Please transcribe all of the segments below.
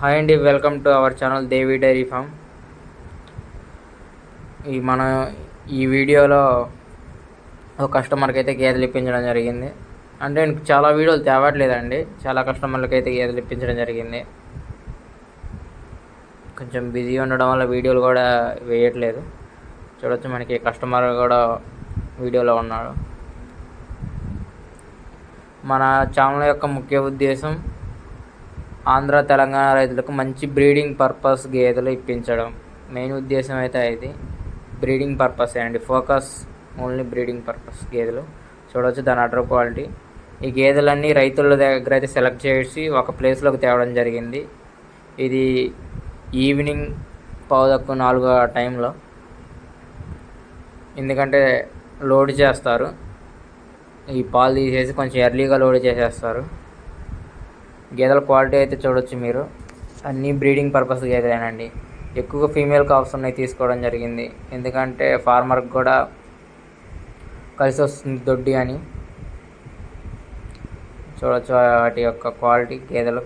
Hi అండి welcome to our channel Devi dairy farm. ఈ మన ఈ వీడియోలో ఒక కస్టమర్కి అయితే గేదెలు ఇప్పించడం జరిగింది. అంటే నేను చాలా వీడియోలు తేవట్లేదండి చాలా కస్టమర్లకి అయితే గేదెలు ఇప్పించడం జరిగింది. కొంచెం బిజీ ఉండడం వల్ల వీడియోలు కూడా వేయట్లేదు. చూడొచ్చు మనకి కస్టమర్ కూడా వీడియోలో ఉన్నాడు. మన ఛానల్ యొక్క ముఖ్య ఉద్దేశం ఆంధ్ర తెలంగాణ రైతులకు మంచి బ్రీడింగ్ పర్పస్ గేదెలు ఇప్పించడం. మెయిన్ ఉద్దేశం అయితే ఇది. బ్రీడింగ్ పర్పస్ అండి ఫోకస్ ఓన్లీ బ్రీడింగ్ పర్పస్ గేదెలు. చూడవచ్చు దాని అడర్ క్వాలిటీ. ఈ గేదెలన్నీ రైతుల దగ్గర అయితే సెలెక్ట్ చేసి ఒక ప్లేస్లోకి తేవడం జరిగింది. ఇది ఈవినింగ్ పావుదక్కు నాలుగో టైంలో. ఎందుకంటే లోడ్ చేస్తారు. ఈ పాలు తీసేసి కొంచెం ఎర్లీగా లోడ్ చేసేస్తారు. గేదెల క్వాలిటీ అయితే చూడొచ్చు మీరు. అన్నీ బ్రీడింగ్ పర్పస్ గేదెలేనండి. ఎక్కువగా ఫీమేల్ కాప్స్ ఉన్నాయి తీసుకోవడం జరిగింది. ఎందుకంటే ఫార్మర్కి కూడా కలిసి వస్తుంది దొడ్డి అని. చూడొచ్చు వాటి యొక్క క్వాలిటీ గేదెలు.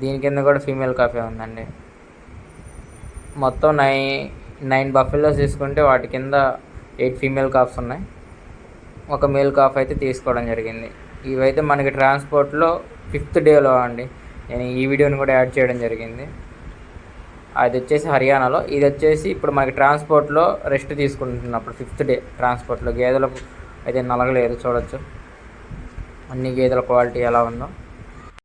దీని కింద కూడా ఫీమేల్ కాఫీ ఉందండి. మొత్తం నై నైన్ బఫెల్లో తీసుకుంటే వాటి కింద ఎయిట్ ఫీమేల్ కాఫ్స్ ఉన్నాయి. ఒక మేల్ కాఫ్ అయితే తీసుకోవడం జరిగింది. ఇవైతే మనకి ట్రాన్స్పోర్ట్లో ఫిఫ్త్ డేలో అండి. నేను ఈ వీడియోని కూడా యాడ్ చేయడం జరిగింది. అది వచ్చేసి హర్యానాలో. ఇది వచ్చేసి ఇప్పుడు మనకి ట్రాన్స్పోర్ట్లో రెస్ట్ తీసుకుంటున్నప్పుడు ఫిఫ్త్ డే ట్రాన్స్పోర్ట్లో. గేదెలకు అయితే నలగలేదు చూడొచ్చు. అన్ని గేదెల క్వాలిటీ ఎలా ఉందో.